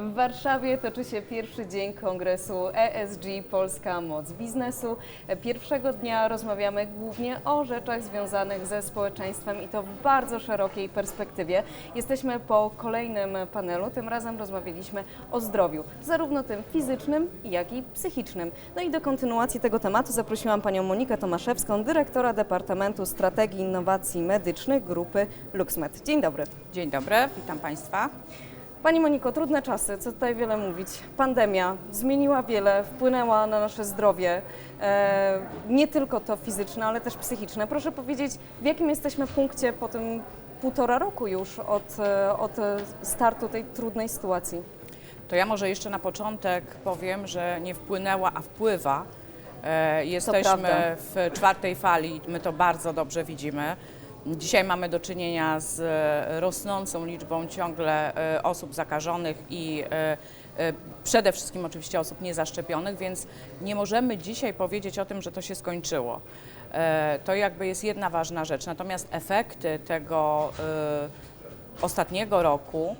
W Warszawie toczy się pierwszy dzień kongresu ESG Polska Moc Biznesu. Pierwszego dnia rozmawiamy głównie o rzeczach związanych ze społeczeństwem i to w bardzo szerokiej perspektywie. Jesteśmy po kolejnym panelu, tym razem rozmawialiśmy o zdrowiu, zarówno tym fizycznym, jak i psychicznym. No i do kontynuacji tego tematu zaprosiłam panią Monikę Tomaszewską, dyrektora Departamentu Strategii Innowacji Medycznych grupy LuxMed. Dzień dobry. Dzień dobry, witam Państwa. Pani Moniko, trudne czasy, co tutaj wiele mówić. Pandemia zmieniła wiele, wpłynęła na nasze zdrowie, e, nie tylko to fizyczne, ale też psychiczne. Proszę powiedzieć, w jakim jesteśmy punkcie po tym półtora roku już od, e, od startu tej trudnej sytuacji? To ja może jeszcze na początek powiem, że nie wpłynęła, a wpływa. E, Jesteśmy w czwartej fali, my to bardzo dobrze widzimy. Dzisiaj mamy do czynienia z e, rosnącą liczbą ciągle e, osób zakażonych i e, przede wszystkim oczywiście osób niezaszczepionych, więc nie możemy dzisiaj powiedzieć o tym, że to się skończyło. To jakby jest jedna ważna rzecz. Natomiast efekty tego ostatniego roku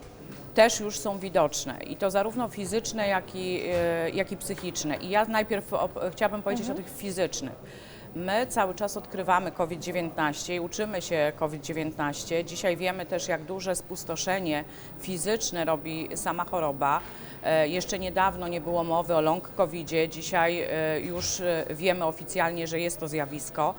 też już są widoczne i to zarówno fizyczne, jak i, jak i psychiczne. I ja najpierw chciałabym powiedzieć o tych fizycznych. My cały czas odkrywamy COVID-19 i uczymy się COVID-19. Dzisiaj wiemy też, jak duże spustoszenie fizyczne robi sama choroba. E, Jeszcze niedawno nie było mowy o long COVIDzie, dzisiaj e, już e, wiemy oficjalnie, że jest to zjawisko.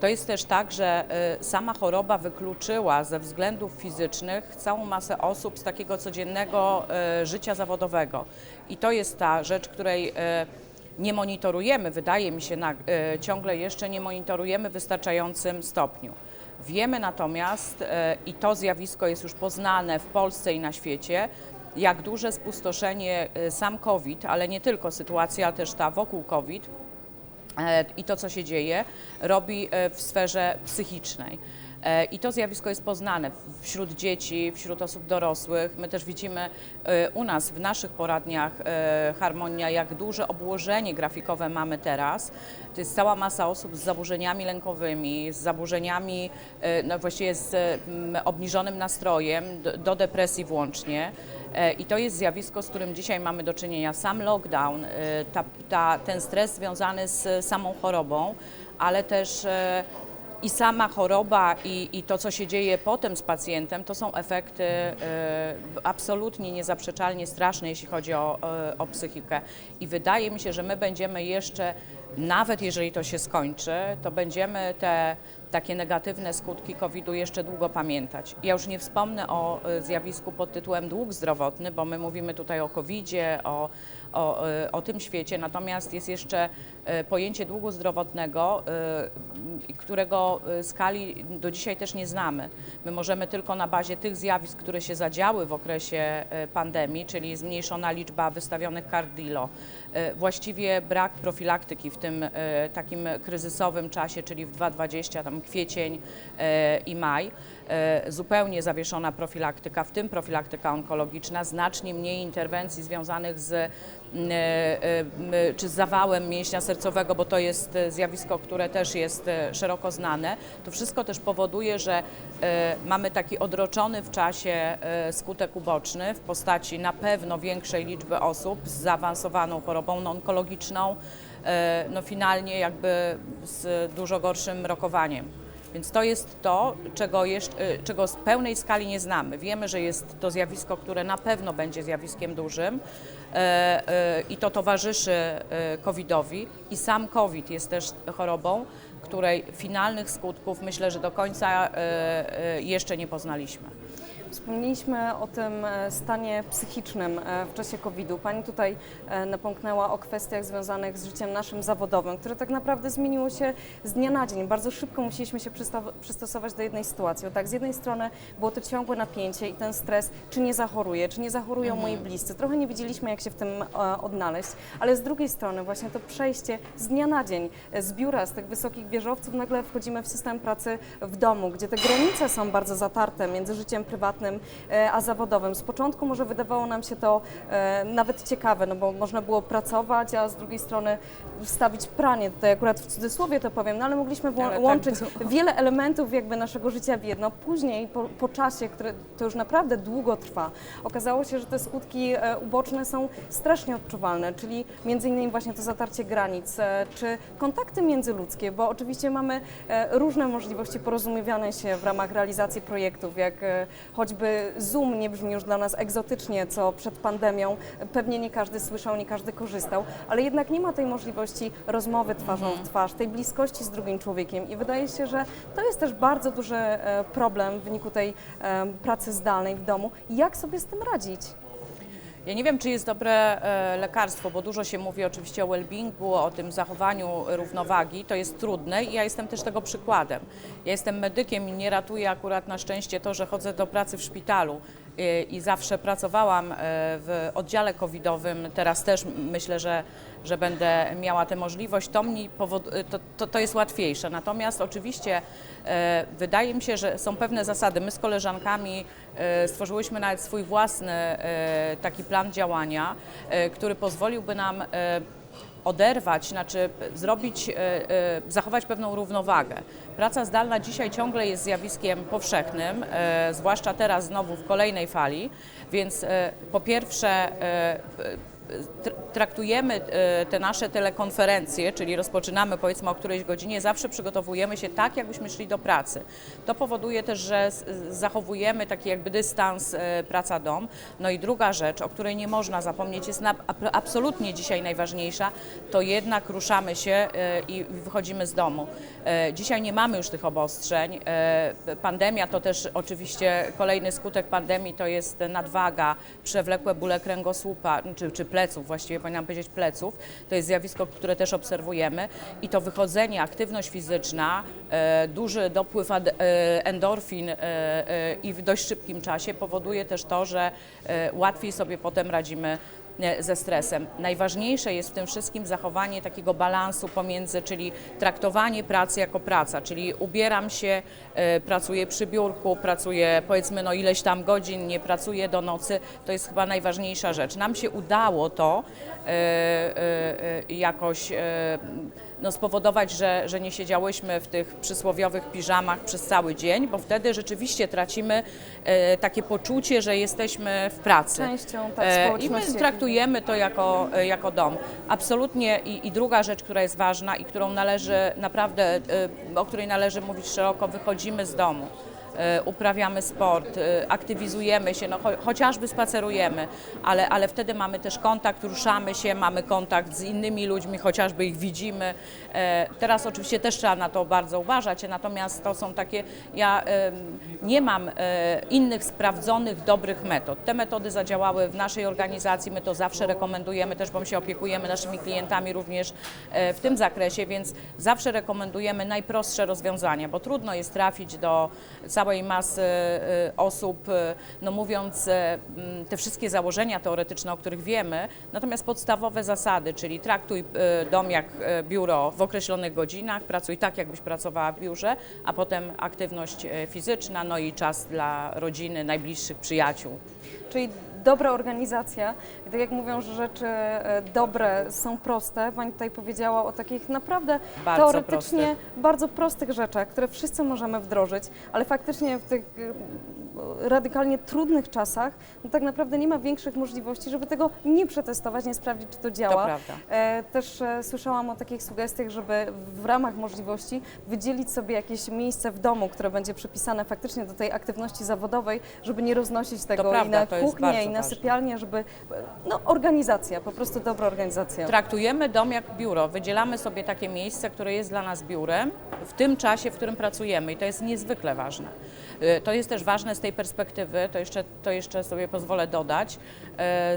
To jest też tak, że sama choroba wykluczyła ze względów fizycznych całą masę osób z takiego codziennego życia zawodowego. I to jest ta rzecz, której nie monitorujemy, wydaje mi się, na, y, ciągle jeszcze nie monitorujemy w wystarczającym stopniu. Wiemy natomiast, y, i to zjawisko jest już poznane w Polsce i na świecie, jak duże spustoszenie y, sam COVID, ale nie tylko sytuacja też ta wokół COVID, e, i to, co się dzieje, robi e, w sferze psychicznej. E, I to zjawisko jest poznane wśród dzieci, wśród osób dorosłych. My też widzimy e, u nas w naszych poradniach e, Harmonia, jak duże obłożenie grafikowe mamy teraz. To jest cała masa osób z zaburzeniami lękowymi, z zaburzeniami, no właściwie z mm, obniżonym nastrojem, do, depresji włącznie. I to jest zjawisko, z którym dzisiaj mamy do czynienia. Sam lockdown, ta, ta, ten stres związany z samą chorobą, ale też i sama choroba i, i to, co się dzieje potem z pacjentem, to są efekty e, absolutnie niezaprzeczalnie straszne, jeśli chodzi o, e, o psychikę. I wydaje mi się, że my będziemy jeszcze, nawet jeżeli to się skończy, to będziemy te takie negatywne skutki COVID-u jeszcze długo pamiętać. Ja już nie wspomnę o e, zjawisku pod tytułem dług zdrowotny, bo my mówimy tutaj o COVID-zie, o, o, e, o tym świecie, natomiast jest jeszcze e, pojęcie długu zdrowotnego, e, którego skali do dzisiaj też nie znamy. My możemy tylko na bazie tych zjawisk, które się zadziały w okresie pandemii, czyli zmniejszona liczba wystawionych kart DILO, e, właściwie brak profilaktyki w tym takim kryzysowym czasie, czyli w 2020, tam kwiecień i maj, zupełnie zawieszona profilaktyka, w tym profilaktyka onkologiczna, znacznie mniej interwencji związanych z, czy z zawałem mięśnia sercowego, bo to jest e, zjawisko, które też jest e, szeroko znane. To wszystko też powoduje, że e, mamy taki odroczony w czasie e, skutek uboczny w postaci na pewno większej liczby osób z zaawansowaną chorobą onkologiczną, e, no finalnie jakby z dużo gorszym rokowaniem. Więc to jest to, czego, jeszcze, y, czego z pełnej skali nie znamy. Wiemy, że jest to zjawisko, które na pewno będzie zjawiskiem dużym e, e, i to towarzyszy e, COVID-owi. I sam COVID jest też chorobą, której finalnych skutków myślę, że do końca jeszcze nie poznaliśmy. Wspomnieliśmy o tym e, stanie psychicznym e, w czasie COVID-u. Pani tutaj e, napomknęła o kwestiach związanych z życiem naszym zawodowym, które tak naprawdę zmieniło się z dnia na dzień. Bardzo szybko musieliśmy się przystosować do jednej sytuacji. O tak, z jednej strony było to ciągłe napięcie i ten stres, czy nie zachoruję, czy nie zachorują moi bliscy. Trochę nie wiedzieliśmy, jak się w tym odnaleźć, ale z drugiej strony właśnie to przejście z dnia na dzień, z biura, z tych wysokich wieżowców, nagle wchodzimy w system pracy w domu, gdzie te granice są bardzo zatarte między życiem prywatnym prywatnym, e, a zawodowym. Z początku może wydawało nam się to e, nawet ciekawe, no bo można było pracować, a z drugiej strony wstawić pranie. Tutaj akurat w cudzysłowie to powiem, no ale mogliśmy Ale tak łączyć wiele elementów jakby naszego życia w jedno. Później, po, po czasie, które to już naprawdę długo trwa, okazało się, że te skutki e, uboczne są strasznie odczuwalne, czyli między innymi właśnie to zatarcie granic, czy kontakty międzyludzkie, bo oczywiście mamy różne możliwości porozumiewania się w ramach realizacji projektów, jak e, choćby Zoom nie brzmi już dla nas egzotycznie, co przed pandemią pewnie nie każdy słyszał, nie każdy korzystał, ale jednak nie ma tej możliwości rozmowy twarzą w twarz, tej bliskości z drugim człowiekiem i wydaje się, że to jest też bardzo duży e, problem w wyniku tej e, pracy zdalnej w domu. Jak sobie z tym radzić? Ja nie wiem, czy jest dobre e, lekarstwo, bo dużo się mówi oczywiście o well-beingu, o tym zachowaniu równowagi. To jest trudne i ja jestem też tego przykładem. Ja jestem medykiem i nie ratuję akurat na szczęście to, że chodzę do pracy w szpitalu e, i zawsze pracowałam e, w oddziale covidowym. Teraz też myślę, że, że będę miała tę możliwość. To, mi e, to, to, to jest łatwiejsze. Natomiast oczywiście e, wydaje mi się, że są pewne zasady. My z koleżankami e, stworzyłyśmy nawet swój własny e, taki plan działania, e, który pozwoliłby nam e, oderwać, znaczy zrobić, e, e, zachować pewną równowagę. Praca zdalna dzisiaj ciągle jest zjawiskiem powszechnym, e, zwłaszcza teraz znowu w kolejnej fali, więc po pierwsze traktujemy e, te nasze telekonferencje, czyli rozpoczynamy powiedzmy o którejś godzinie, zawsze przygotowujemy się tak, jakbyśmy szli do pracy. To powoduje też, że zachowujemy taki jakby dystans e, praca-dom. No i druga rzecz, o której nie można zapomnieć, jest absolutnie dzisiaj najważniejsza, to jednak ruszamy się e, i wychodzimy z domu. Dzisiaj nie mamy już tych obostrzeń. Pandemia to też oczywiście kolejny skutek pandemii to jest nadwaga, przewlekłe bóle kręgosłupa, czy, czy pleców, właściwie powinnam powiedzieć pleców. To jest zjawisko, które też obserwujemy i to wychodzenie, aktywność fizyczna, e, duży dopływ e, endorfin e, i w dość szybkim czasie powoduje też to, że łatwiej sobie potem radzimy ze stresem. Najważniejsze jest w tym wszystkim zachowanie takiego balansu pomiędzy, czyli traktowanie pracy jako praca, czyli ubieram się, pracuję przy biurku, pracuję powiedzmy no ileś tam godzin, nie pracuję do nocy, to jest chyba najważniejsza rzecz. Nam się udało to jakoś e, no, spowodować, że, że nie siedziałyśmy w tych przysłowiowych piżamach przez cały dzień, bo wtedy rzeczywiście tracimy e, takie poczucie, że jesteśmy w pracy. Częścią tak, E, I my traktujemy to jako, e, jako dom. Absolutnie I, i druga rzecz, która jest ważna i którą należy naprawdę, e, o której należy mówić szeroko, wychodzimy z domu. E, Uprawiamy sport, e, aktywizujemy się, no, cho, chociażby spacerujemy, ale, ale wtedy mamy też kontakt, ruszamy się, mamy kontakt z innymi ludźmi, chociażby ich widzimy. E, Teraz oczywiście też trzeba na to bardzo uważać, natomiast to są takie, ja nie mam e, innych sprawdzonych, dobrych metod. Te metody zadziałały w naszej organizacji, my to zawsze rekomendujemy, też bo my się opiekujemy naszymi klientami również e, w tym zakresie, więc zawsze rekomendujemy najprostsze rozwiązania, bo trudno jest trafić do całej masy e, osób, e, no mówiąc e, m, te wszystkie założenia teoretyczne, o których wiemy, natomiast podstawowe zasady, czyli traktuj dom jak biuro w określonych godzinach, pracuj tak, jakbyś pracowała w biurze, a potem aktywność fizyczna, no i czas dla rodziny, najbliższych przyjaciół. Czyli dobra organizacja. I tak jak mówią, że rzeczy e, dobre są proste, Pani tutaj powiedziała o takich naprawdę Bardzo teoretycznie prostych. bardzo prostych rzeczach, które wszyscy możemy wdrożyć, ale faktycznie w tych radykalnie trudnych czasach no tak naprawdę nie ma większych możliwości, żeby tego nie przetestować, nie sprawdzić, czy to działa. To prawda. E, Też e, słyszałam o takich sugestiach, żeby w ramach możliwości wydzielić sobie jakieś miejsce w domu, które będzie przypisane faktycznie do tej aktywności zawodowej, żeby nie roznosić tego i prawda, na to jest kuchnię, i na sypialnię, żeby, no organizacja, po prostu dobra organizacja. Traktujemy dom jak biuro. Wydzielamy sobie takie miejsce, które jest dla nas biurem w tym czasie, w którym pracujemy i to jest niezwykle ważne. Y, To jest też ważne z tej perspektywy, to jeszcze, to jeszcze sobie pozwolę dodać,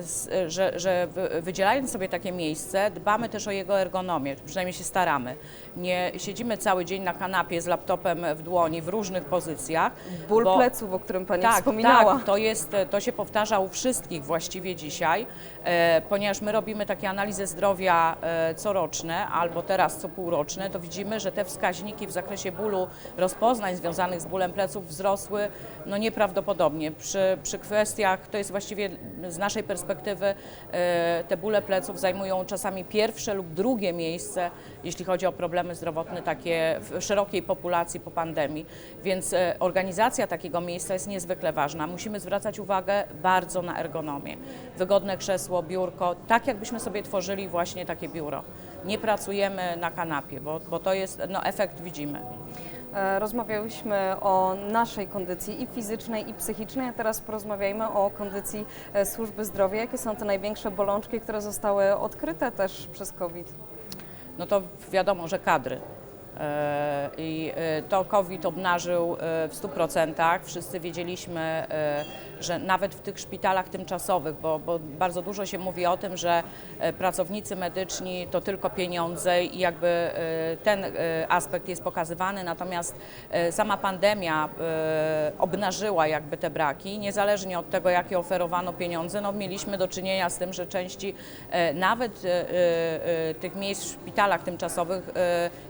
z- że, że wy- wydzielając sobie takie miejsce, dbamy też o jego ergonomię, przynajmniej się staramy. Nie siedzimy cały dzień na kanapie z laptopem w dłoni w różnych pozycjach. Ból bo- pleców, o którym Pani tak, wspominała. Tak, to, jest, to się powtarza u wszystkich właściwie dzisiaj, e, ponieważ my robimy takie analizy zdrowia e, coroczne albo teraz co półroczne, to widzimy, że te wskaźniki w zakresie bólu rozpoznań związanych z bólem pleców wzrosły wzrosły no nieprawdopodobnie. Przy, przy kwestiach, to jest właściwie z naszej perspektywy, e, te bóle pleców zajmują czasami pierwsze lub drugie miejsce, jeśli chodzi o problemy zdrowotne takie w szerokiej populacji po pandemii. Więc e, organizacja takiego miejsca jest niezwykle ważna. Musimy zwracać uwagę bardzo na ergonomię. Wygodne krzesło, biurko, tak jakbyśmy sobie tworzyli właśnie takie biuro. Nie pracujemy na kanapie, bo, bo to jest, no efekt widzimy. E, Rozmawiałyśmy o naszej kondycji i fizycznej, i psychicznej, a teraz porozmawiajmy o kondycji e, służby zdrowia. Jakie są te największe bolączki, które zostały odkryte też przez COVID? no to wiadomo, że kadry. E, I to COVID obnażył w 100%. Wszyscy wiedzieliśmy, że nawet w tych szpitalach tymczasowych, bo, bo bardzo dużo się mówi o tym, że e, pracownicy medyczni to tylko pieniądze i jakby e, ten e, aspekt jest pokazywany, natomiast sama pandemia obnażyła jakby te braki, niezależnie od tego, jakie oferowano pieniądze, no mieliśmy do czynienia z tym, że części nawet tych miejsc w szpitalach tymczasowych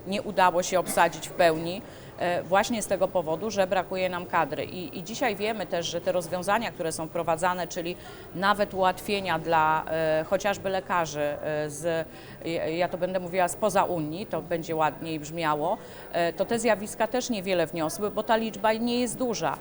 nie udało się obsadzić w pełni. E, Właśnie z tego powodu, że brakuje nam kadry. I, I dzisiaj wiemy też, że te rozwiązania, które są wprowadzane, czyli nawet ułatwienia dla e, chociażby lekarzy e, z, ja- to będę mówiła spoza Unii, to będzie ładniej brzmiało, to te zjawiska też niewiele wniosły, bo ta liczba nie jest duża.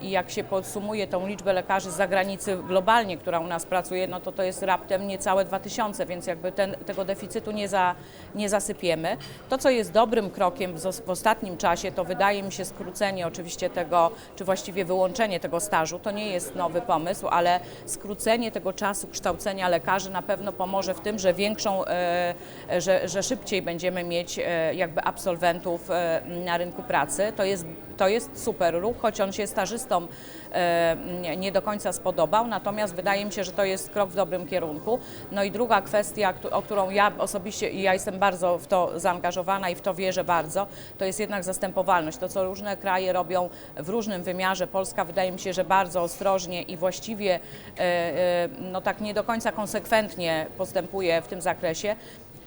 I jak się podsumuje tą liczbę lekarzy z zagranicy globalnie, która u nas pracuje, no to to jest raptem niecałe 2000, więc jakby ten, tego deficytu nie, za, nie zasypiemy. To, co jest dobrym krokiem w, w ostatnim czasie, to wydaje mi się skrócenie oczywiście tego, czy właściwie wyłączenie tego stażu. To nie jest nowy pomysł, ale skrócenie tego czasu kształcenia lekarzy na pewno pomoże w tym, że większą, e, że, że szybciej będziemy mieć e, jakby absolwentów e, na rynku pracy. To jest, to jest super ruch, choć on się stażystom e, nie- do końca spodobał, natomiast wydaje mi się, że to jest krok w dobrym kierunku. No i druga kwestia, o którą ja osobiście, ja jestem bardzo w to zaangażowana i w to wierzę bardzo, to jest jednak zastępowalność. To, co różne kraje robią w różnym wymiarze, Polska wydaje mi się, że bardzo ostrożnie i właściwie e, e, no tak nie do końca konsekwentnie postępuje w tym zakresie.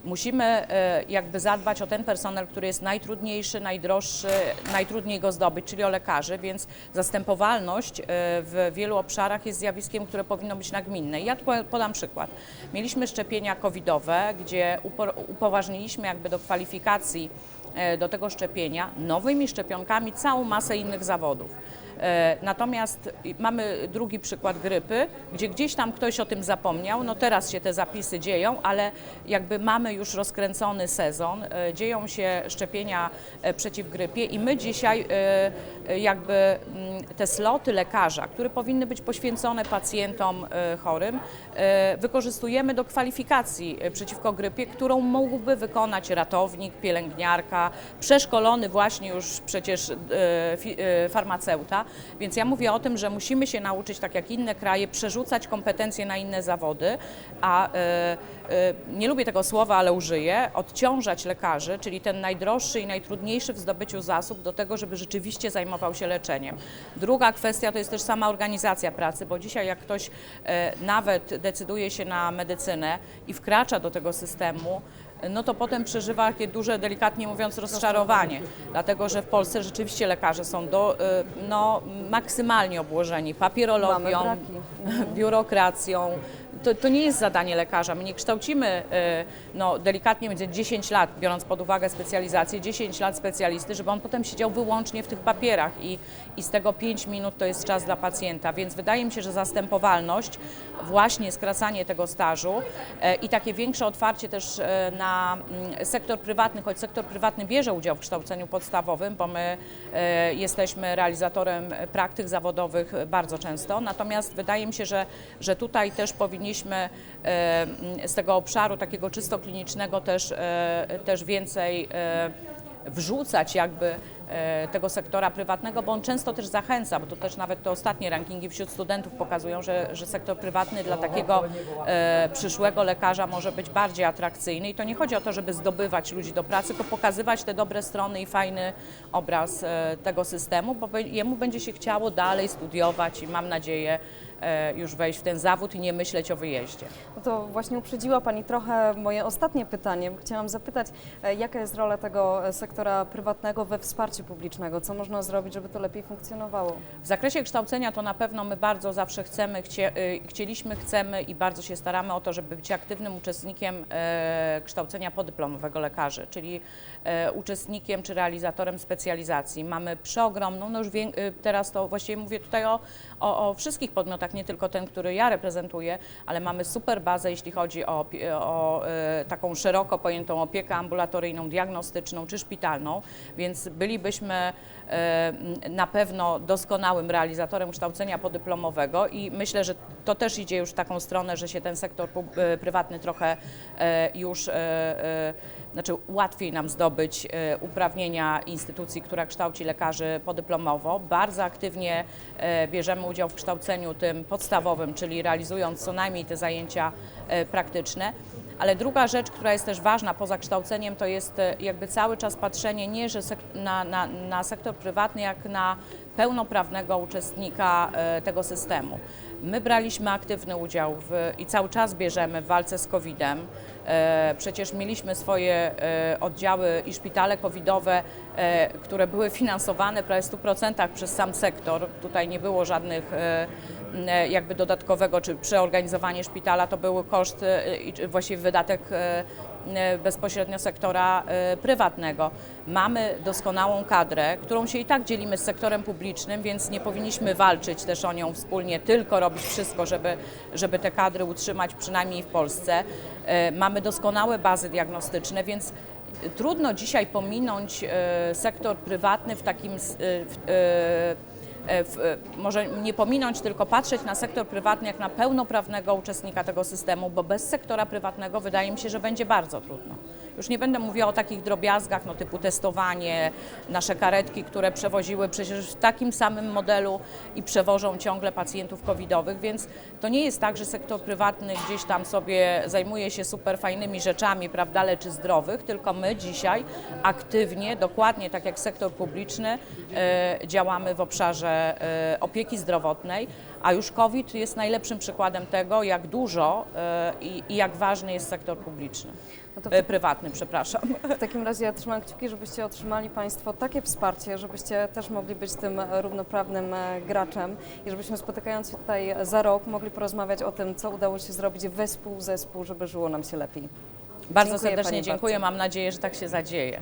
Musimy e, jakby zadbać o ten personel, który jest najtrudniejszy, najdroższy, najtrudniej go zdobyć, czyli o lekarzy, więc zastępowalność w wielu obszarach jest zjawiskiem, które powinno być nagminne. Ja podam przykład. Mieliśmy szczepienia covidowe, gdzie upo- upoważniliśmy jakby do kwalifikacji do tego szczepienia nowymi szczepionkami całą masę innych zawodów. E, Natomiast mamy drugi przykład grypy, gdzie gdzieś tam ktoś o tym zapomniał. No teraz się te zapisy dzieją, ale jakby mamy już rozkręcony sezon, e, dzieją się szczepienia e, przeciw grypie i my dzisiaj jakby mm, te sloty lekarza, które powinny być poświęcone pacjentom chorym, wykorzystujemy do kwalifikacji przeciwko grypie, którą mógłby wykonać ratownik, pielęgniarka, przeszkolony właśnie już przecież e, Więc ja mówię o tym, że musimy się nauczyć, tak jak inne kraje, przerzucać kompetencje na inne zawody, a e, e, nie lubię tego słowa, ale użyję, odciążać lekarzy, czyli ten najdroższy i najtrudniejszy w zdobyciu zasób do tego, żeby rzeczywiście zajmował się leczeniem. Druga kwestia to jest też sama organizacja pracy, bo dzisiaj jak ktoś e, nawet decyduje się na medycynę i wkracza do tego systemu, no to potem przeżywa takie duże, delikatnie mówiąc, rozczarowanie, dlatego że w Polsce rzeczywiście lekarze są do, y, no, maksymalnie obłożeni papierologią, biurokracją. To, to nie jest zadanie lekarza. My nie kształcimy, y, no, delikatnie mówiąc, 10 lat, biorąc pod uwagę specjalizację, 10 lat specjalisty, żeby on potem siedział wyłącznie w tych papierach i, i z tego 5 minut to jest czas dla pacjenta. Więc wydaje mi się, że zastępowalność, właśnie skracanie tego stażu e, i takie większe otwarcie też e, na mm, sektor prywatny, choć sektor prywatny bierze udział w kształceniu podstawowym, bo my e, jesteśmy realizatorem praktyk zawodowych bardzo często. Natomiast wydaje mi się, że, że tutaj też powinniśmy mm, z tego obszaru takiego czysto klinicznego też, e, też więcej e, wrzucać jakby e, tego sektora prywatnego, bo on często też zachęca, bo to też nawet te ostatnie rankingi wśród studentów pokazują, że, że sektor prywatny dla takiego e, przyszłego lekarza może być bardziej atrakcyjny. I to nie chodzi o to, żeby zdobywać ludzi do pracy, tylko pokazywać te dobre strony i fajny obraz e, tego systemu, bo jemu będzie się chciało dalej studiować i mam nadzieję już wejść w ten zawód i nie myśleć o wyjeździe. No to właśnie uprzedziła Pani trochę moje ostatnie pytanie. bo Chciałam zapytać, e, jaka jest rola tego e, sektora prywatnego we wsparciu publicznego? Co można zrobić, żeby to lepiej funkcjonowało? W zakresie kształcenia to na pewno my bardzo zawsze chcemy, chcie, chcieliśmy, chcemy i bardzo się staramy o to, żeby być aktywnym uczestnikiem e, kształcenia podyplomowego lekarzy, czyli e, uczestnikiem czy realizatorem specjalizacji. Mamy przeogromną, no już teraz to właściwie mówię tutaj o, o, o wszystkich podmiotach, nie tylko ten, który ja reprezentuję, ale mamy super bazę, jeśli chodzi o, o e, taką szeroko pojętą opiekę ambulatoryjną, diagnostyczną czy szpitalną, więc bylibyśmy e, na pewno doskonałym realizatorem kształcenia podyplomowego i myślę, że to też idzie już w taką stronę, że się ten sektor e, prywatny trochę już, znaczy łatwiej nam zdobyć e, uprawnienia instytucji, która kształci lekarzy podyplomowo. Bardzo aktywnie e, bierzemy udział w kształceniu tym podstawowym, czyli realizując co najmniej te zajęcia e, praktyczne. Ale druga rzecz, która jest też ważna poza kształceniem, to jest jakby cały czas patrzenie nie że na, na, na sektor prywatny, jak na pełnoprawnego uczestnika tego systemu. My braliśmy aktywny udział w, i cały czas bierzemy w walce z COVID-em. E, Przecież mieliśmy swoje e, oddziały i szpitale covidowe, e, które były finansowane prawie w 100% przez sam sektor. Tutaj nie było żadnych jakby dodatkowego, czy przeorganizowanie szpitala to był koszt i czy właściwie wydatek bezpośrednio sektora e, prywatnego. Mamy doskonałą kadrę, którą się i tak dzielimy z sektorem publicznym, więc nie powinniśmy walczyć też o nią wspólnie, tylko robić wszystko, żeby, żeby te kadry utrzymać przynajmniej w Polsce. E, Mamy doskonałe bazy diagnostyczne, więc trudno dzisiaj pominąć e, sektor prywatny w takim e, w, e, e, w, e, może nie pominąć, tylko patrzeć na sektor prywatny jak na pełnoprawnego uczestnika tego systemu, bo bez sektora prywatnego wydaje mi się, że będzie bardzo trudno. Już nie będę mówiła o takich drobiazgach, no typu testowanie, nasze karetki, które przewoziły przecież w takim samym modelu i przewożą ciągle pacjentów covidowych, więc to nie jest tak, że sektor prywatny gdzieś tam sobie zajmuje się super fajnymi rzeczami, prawda, leczy zdrowych, tylko my dzisiaj aktywnie, dokładnie tak jak sektor publiczny, e, działamy w obszarze e, opieki zdrowotnej, a już COVID jest najlepszym przykładem tego, jak dużo e, i, i jak ważny jest sektor publiczny. No w E, prywatny, przepraszam. W takim razie ja trzymam kciuki, żebyście otrzymali Państwo takie wsparcie, żebyście też mogli być tym równoprawnym e, graczem i żebyśmy spotykając się tutaj za rok mogli porozmawiać o tym, co udało się zrobić wespół, zespół, żeby żyło nam się lepiej. Bardzo Dziękuję serdecznie dziękuję. bardzo. Mam nadzieję, że tak się zadzieje.